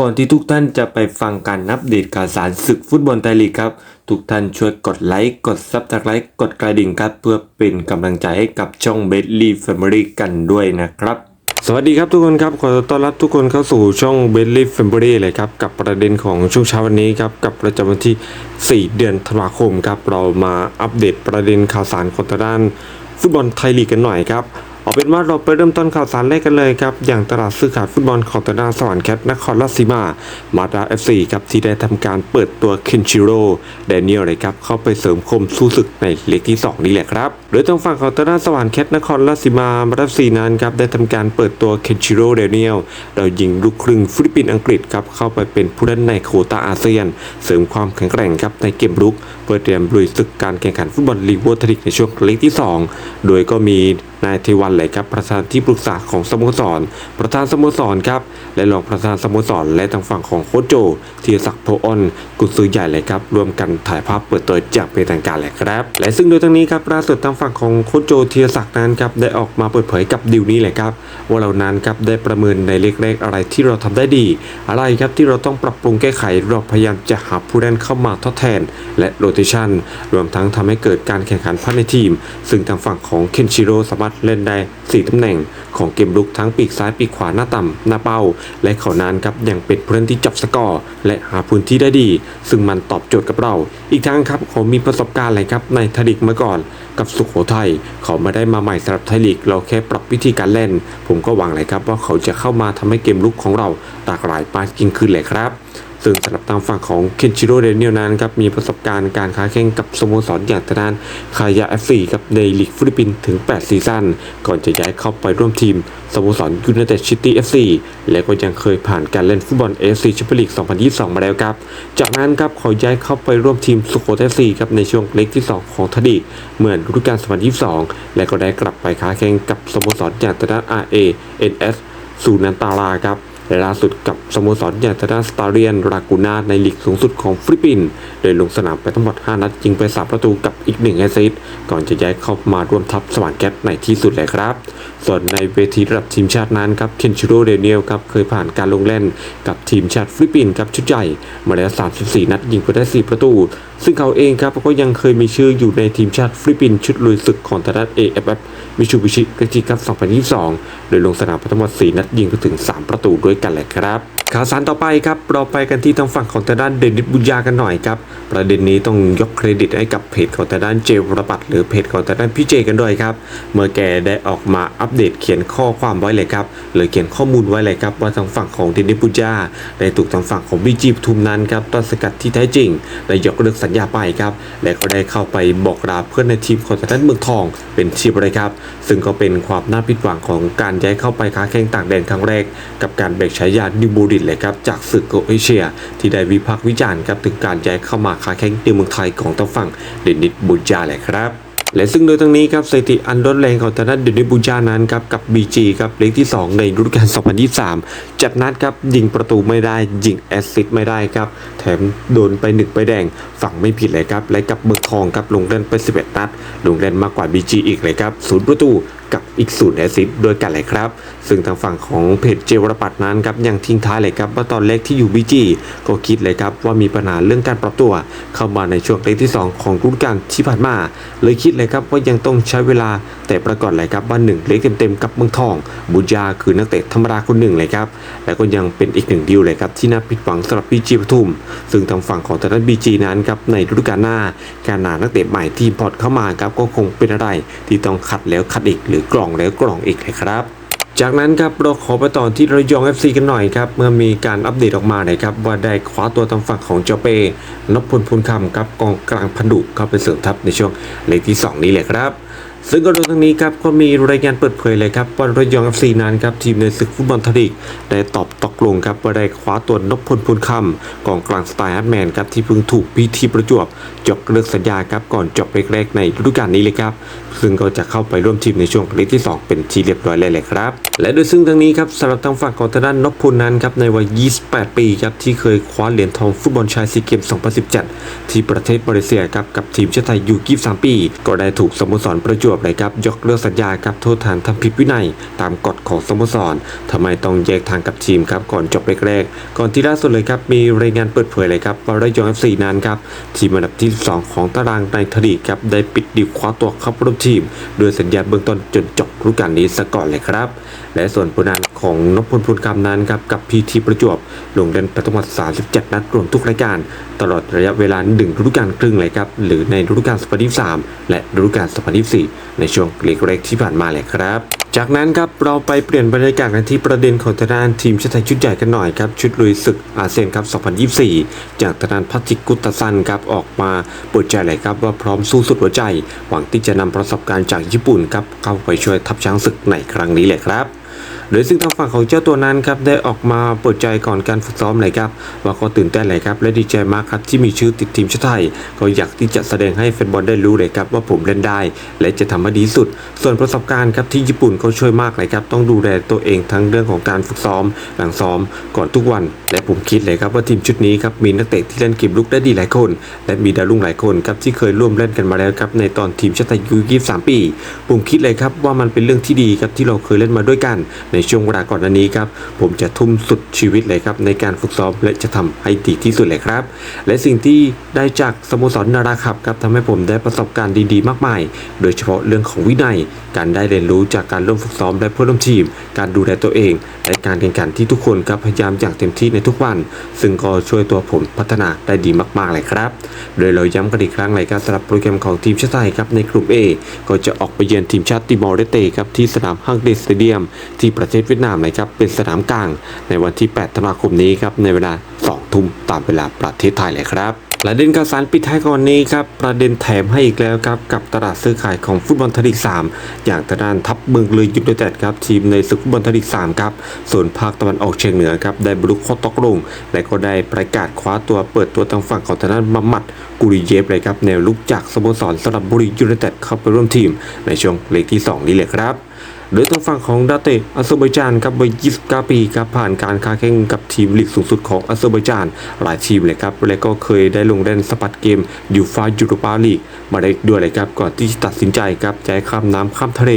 ก่อนที่ทุกท่านจะไปฟังการอัปเดตข่าวสารศึกฟุตบอลไทยลีกครับ ทุกท่านช่วยกดไลค์ กดซับสไครต์กดกระดิ่งครับ เพื่อเป็นกำลังใจให้กับช่องเบสลี่แฟมิลี่กันด้วยนะครับ สวัสดีครับทุกคนครับขอต้อนรับทุกคนเข้าสู่ช่องเบสลี่แฟมิลี่เลยครับ กับประเด็นของช่วงเช้าวันนี้ครับ กับประจำวันที่ 4 เดือนธันวาคมครับ เรามาอัปเดตประเด็นข่าวสารของทางด้าน ฟุตบอลไทยลีกกันหน่อยครับ เอาเป็นว่าเราไปเริ่มต้นข่าวสารแรกกันเลยครับ อย่างตลาดซื้อขายฟุตบอลของตางด้าสวรรค์แคทนครราชสีมา มาดาเอฟซีครับที่ได้ทำการเปิดตัวเคนชิโร่แดเนียลเลยครับเข้าไปเสริมคมสู้ศึกในเลกที่ 2 นี่แหละครับ โดยทางฝั่งของตางด้าสวรรค์แคทนครราชสีมามาดาเอฟซีนั้นครับได้ทำการเปิดตัวเคนชิโร่แดเนียลโดยยิงลูกครึ่งฟิลิปปินส์อังกฤษครับเข้าไปเป็นผู้เล่นในโควตาอาเซียน เสริมความแข็งแกร่งครับในเกมรุกเพื่อเตรียมลุยศึกการแข่งขันฟุตบอลลีกวัทริกในช่วงเลกที่ 2 โดยก็มี นายเทวันเลยครับประธานที่ปรึกษาของสโมสร ประธานสโมสรครับและรองประธานสโมสร และทางฝั่งของโค้ชโจธีรศักดิ์โพออนกุญซือใหญ่เลยครับรวมกันถ่ายภาพเปิดตัวจากเป็นทางการแหละครับ และซึ่งโดยทั้งนี้ครับล่าสุดทางฝั่งของโค้ชโจธีรศักดิ์นั้นครับได้ออกมาเปิดเผยกับดิวนี้เลยครับว่าเรานั้นครับได้ประเมินในเล็กๆอะไรที่เราทำได้ดี อะไรครับที่เราต้องปรับปรุงแก้ไขเราพยายามจะหาผู้เล่นเข้ามาทดแทน และโรเตชันรวมทั้งทำให้เกิดการแข่งขันภายในทีม ซึ่งทางฝั่งของเคนชิโร่สามารถเล่นได้ 4ตำแหน่งของเกมลุกทั้งปีกซ้ายปีกขวาหน้าต่ำหน้าเป้า และเขานั้นครับยังเป็นผู้เล่นที่จับสกอร์ และหาพื้นที่ได้ดี ซึ่งมันตอบโจทย์กับเรา อีกทั้งครับเขามีประสบการณ์อะไรครับในไทยลีกมาก่อน กับสุขโขทัยเขาไม่ได้มาใหม่สำหรับไทยลีกเราแค่ปรับวิธีการเล่น ผมก็หวังเลยครับว่าเขาจะเข้ามาทำให้เกมลุกของเราหลากหลายมากยิ่งขึ้นเลยครับ ซึ่งสำหรับทางฝั่งของเคนชิโร่เดนิเอลนั้นครับมีประสบการณ์การค้าแข่งกับสโมสรอย่างทางด้านคายาเอฟซีครับในลีกฟิลิปปินส์ถึง 8 ซีซั่นก่อนจะย้ายเข้าไปร่วมทีมสโมสรยูไนเต็ดซิตี้เอฟซีและก็ยังเคยผ่านการเล่นฟุตบอลเอฟซีแชมเปี้ยนลีก 2022 มาแล้วครับ จากนั้นครับเขาย้ายเข้าไปร่วมทีมสุโขทัยซีครับในช่วงเล็กที่ 2 ของทดีเหมือนฤดูกาล 2022 และก็ได้กลับไปค้าแข่งกับสโมสรอย่างทางด้าน RA NS สูนันตาราครับ และล่าสุดกับสโมสรอย่างทาดาสตาเรียนรากูนาในลีกสูงสุดของฟิลิปปินส์โดยลงสนามไปทั้งหมด 5 นัดยิงไป 3 ประตูกับอีก1แอสซิสต์ก่อนจะย้ายเข้ามาร่วมทัพสว่างแก๊สในที่สุดเลยครับ ส่วนในเวทีระดับทีมชาตินั้นครับเคนชิโร่เดเนียลครับเคยผ่านการลงเล่นกับทีมชาติฟิลิปปินส์ครับชุดใหญ่มาแล้ว 34 นัดยิงไปได้ 4 ประตู ซึ่งเขาเองครับก็ยังเคยมีชื่ออยู่ในทีมชาติฟิลิปปินส์ชุดลุยศึกของทาด AFF มิชูบิชิกจิคัพ2022 โดยลงสนามไปทั้งหมด 4 นัดยิงไปถึง 3 ประตูด้วยกันเลยครับ ข่าวสารต่อไปครับ เราไปกันที่ทางฝั่งของทางด้านเดนิสบุญญากันหน่อยครับ ประเด็นนี้ต้องยกเครดิตให้กับเพจของทางด้านเจวรปัตหรือเพจของทางด้านพี่เจกันด้วยครับ เมื่อแกได้ออกมาอัปเดตเขียนข้อความไว้เลยครับหรือเขียนข้อมูลไว้เลยครับว่าทางฝั่งของเดนิสบุญญาได้ถูกทางฝั่งของบีจีปทุมนั้นครับต้นสกัดที่แท้จริงได้ยกเลิกสัญญาไปครับ และก็ได้เข้าไปบอกลาเพื่อนในทีมของทางด้านเมืองทองเป็นทีมเลยครับ ซึ่งก็เป็นความน่าผิดหวังของการย้ายเข้าไปค้าแข่งต่างแดนครั้งแรก กับการแบกฉายาดิบูดิตเลยครับจากศึกโกเอเชีย ที่ได้วิพากษ์วิจารณ์ครับถึงการย้ายเข้ามาค้าแข่งในเมืองไทยของทางฝั่งเดนิสบุญญาแหละครับ และซึ่งโดยทั้งนี้ครับสถิติอันร้อนแรงของทางด้านเดนิบูญานั้นครับกับ BG ครับเลขที่ 2 ในฤดูกาล 2023 จัดนัดครับยิงประตูไม่ได้ยิงแอสซิสต์ไม่ได้ครับแถมโดนไปหนึ่งใบแดงฝั่งไม่ผิดเลยครับและกับเมืองทองครับลงเล่นไป 11 นัด ลงเล่นมากกว่า BG อีกเลยครับศูนย์ประตูกับอีกศูนย์แอสซิสต์ด้วยกันเลยครับ ซึ่งทางฝั่งของเพจเจวรปัตนั้นครับยังทิ้งท้ายเลยครับว่าตอนแรกที่อยู่ BG ก็คิดเลยครับว่ามีปัญหาเรื่องการปรับตัว เข้ามาในช่วงเลขที่ 2 ของฤดูกาลที่ผ่านมา เลยคิดเลยครับว่ายังต้องใช้เวลาแต่ประกอบเลยครับว่าหนึ่งเลขเต็มๆกับเมืองทอง บุญญาคือนักเตะธรรมดาคนหนึ่งเลยครับและก็ยังเป็นอีกหนึ่งดีลเลยครับที่น่าผิดหวังสำหรับบีจีปทุม ซึ่งทางฝั่งของทางด้านบีจีนั้นครับในฤดูกาลหน้า การหานักเตะใหม่ที่พอร์ตเข้ามาครับก็คงเป็นอะไรที่ต้องคัดแล้วคัดอีกหรือกล่องแล้วกล่องอีกเลยครับ จากนั้นครับเราขอไปต่อที่ระยอง FC กันหน่อยครับ เมื่อมีการอัปเดตออกมานะครับว่าได้คว้าตัวทางฝั่งของเจ้าเป้นพพลพลคำครับกองกลางพันดุเข้าไปเสริมทัพในช่วงเลกที่ 2 นี้แหละครับ ซึ่งกรณีทั้งนี้ครับก็มีรายงานเปิดเผยเลยครับว่าระยองสีนั้นครับทีมในศึกฟุตบอลไทยลีกได้ตอบตกลงครับว่าได้คว้าตัวนพพลพลคำกองกลางสไตล์ฮัตแมนครับที่เพิ่งถูกพีทีประจวบจบเลิกสัญญาครับก่อนจบแรกๆในฤดูกาลนี้เลยครับ ซึ่งก็จะเข้าไปร่วมทีมในช่วงฤดูที่สองเป็นทีเรียบร้อยเลยเละครับและโดยซึ่งทั้งนี้ครับสำหรับทางฝั่งของทางด้านนพพลนั้นครับในวัย 28 ปีครับที่เคยคว้าเหรียญทองฟุตบอลชายซีเกม 2017 ที่ประเทศมาเลเซียครับกับทีมชาติไทยอยู่ 23 ปี ก็ได้ถูกสโมสรประจวบเลยครับยกเลิกสัญญาครับโทษฐานทำผิดวินัย ตามกฎของสโมสรทำไมต้องแยกทางกับทีมครับก่อนจบแรกๆ ก่อนที่ล่าสุดเลยครับมีรายงานเปิดเผยเลยครับว่าระยอง FC นั้นครับทีมอันดับที่ 2 ของตารางในทลีกครับได้ปิดดีลคว้าตัวเข้าร่วมทีมโดยสัญญาเบื้องต้นจนจบฤดูกาลนี้ซะก่อนเลยครับและส่วนผลงานของนพพลพลคำนั้นครับกับพีทีประจวบลงเล่นไปทั้งหมด 37 นัดรวมทุกรายการ ตลอดระยะเวลาหนึ่งฤดูกาลครึ่งเลยครับหรือในฤดูกาล2023และฤดูกาล2024 ในช่วงเล็กๆที่ผ่านมาเลยครับ จากนั้นครับเราไปเปลี่ยนบรรยากาศกันที่ประเด็นของทางด้านทีมชาติไทยชุดใหญ่กันหน่อยครับ ชุดลุยศึกอาเซียนครับ 2024 จากทางด้านพัทิกุตตะซันครับออกมาเปิดใจเลยครับว่าพร้อมสู้สุดหัวใจ หวังที่จะนำประสบการณ์จากญี่ปุ่นครับเข้าไปช่วยทัพช้างศึกในครั้งนี้เลยครับ โดยซึ่งทางฝั่งของเจ้าตัวนั้นครับได้ออกมาเปิดใจก่อนการฝึกซ้อมเลยครับว่าก็ตื่นเต้นเลยครับและดีใจมากครับที่มีชื่อติดทีมชาติไทย ก็อยากที่จะแสดงให้แฟนบอลได้รู้เลยครับว่าผมเล่นได้ และจะทำให้ดีสุด ส่วนประสบการณ์ครับที่ญี่ปุ่นเขาช่วยมากเลยครับต้องดูแลตัวเองทั้งเรื่องของการฝึกซ้อม หลังซ้อมก่อนทุกวัน และผมคิดเลยครับว่าทีมชุดนี้ครับมีนักเตะที่เล่นเกมลุกได้ดีหลายคน และมีดาวรุ่งหลายคนครับที่เคยร่วมเล่นกันมาแล้วครับในตอนทีมชาติไทยยู23ปี ผมคิดเลยครับว่ามันเป็นเรื่องที่ดีครับที่เราเคยเล่นมาด้วยกันในช่วงเวลาก่อนหน้านี้ครับผมจะทุ่มสุดชีวิตเลยครับในการฝึกซ้อมและจะทำให้ดีที่สุดเลยครับ และสิ่งที่ได้จากสโมสรนาราขับครับทำให้ผมได้ประสบการณ์ดีๆ มากมาย โดยเฉพาะเรื่องของวินัย การได้เรียนรู้จากการร่วมฝึกซ้อมและเพื่อนร่วมทีม การดูแลตัวเองและการแข่งขันที่ทุกคนครับพยายามอย่างเต็มที่ในทุกวัน ซึ่งก็ช่วยตัวผมพัฒนาได้ดีมากๆเลยครับ โดยเราย้ำกันอีกครั้งเลยครับสำหรับโปรแกรมของทีมชาติไทยครับในกลุ่ม A ก็จะออกไปเยือนทีมชาติติมอร์เลสเตครับที่สนามฮังเดสเตเดียมที่ประเทศเวียดนามเลยครับเป็นสนามกลางในวันที่ 8 ธันวาคมนี้ครับในเวลา 2 ทุ่มตามเวลาประเทศไทยเลยครับประเด็นข่าวสารปิดท้ายก่อนนี้ครับประเด็นแถมให้อีกแล้วครับกับตลาดซื้อขายของฟุตบอลไทยลีก 3 อย่างทางด้านทัพเมืองเลยยูไนเต็ดครับทีมในศึกฟุตบอลไทยลีก 3 ครับส่วนภาคตะวันออกเฉียงเหนือครับได้บรรลุข้อตกลง และก็ได้ประกาศคว้าตัวเปิดตัวทางฝั่งของทางด้านมัมมัดกุริเยฟเลยครับแนวลุกจากสโมสรสระบุรียูไนเต็ดเข้าไปร่วมทีมในช่วงเลกที่ 2 นี้เลยครับ โดยทางฝั่งของดาเตอาเซอร์ไบจานครับวัย 29 ปีครับผ่านการค้าแข่งกับทีมลีกสูงสุดของอาเซอร์ไบจานหลายทีมเลยครับและก็เคยได้ลงเล่นสปัดเกมยูฟายูโรปาลีกมาได้ด้วยเลยครับก่อนที่จะตัดสินใจครับจะข้ามน้ำข้ามทะเล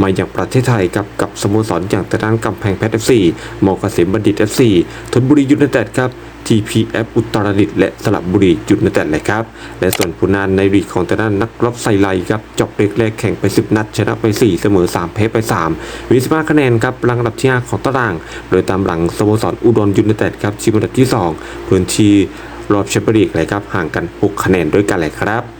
มาอย่างประเทศไทยครับกับสโมสรอย่างตะด้านกำแพงเพชรเอฟซีมอเกษมบัณฑิตเอฟซีธนบุรียูไนเต็ดครับ TPF อุตรดิตถ์และสลับบุรีจุดนัดแต่เลยครับ และส่วนผลงานในลีกของทางด้านนักรบไซไลครับจบเล็กแรกแข่งไป 10 นัด ชนะไป 4 เสมอ 3 แพ้ไป 3 มี15คะแนนครับรังอันดับที่ 5 ของตาราง โดยตามหลังสโมสรอุดรยูเนเต็ดครับชิงอันดับที่ 2 พื้นที่รอบแชมเปี้ยนลีกเลยครับห่างกัน 6 คะแนนด้วยกันเลยครับ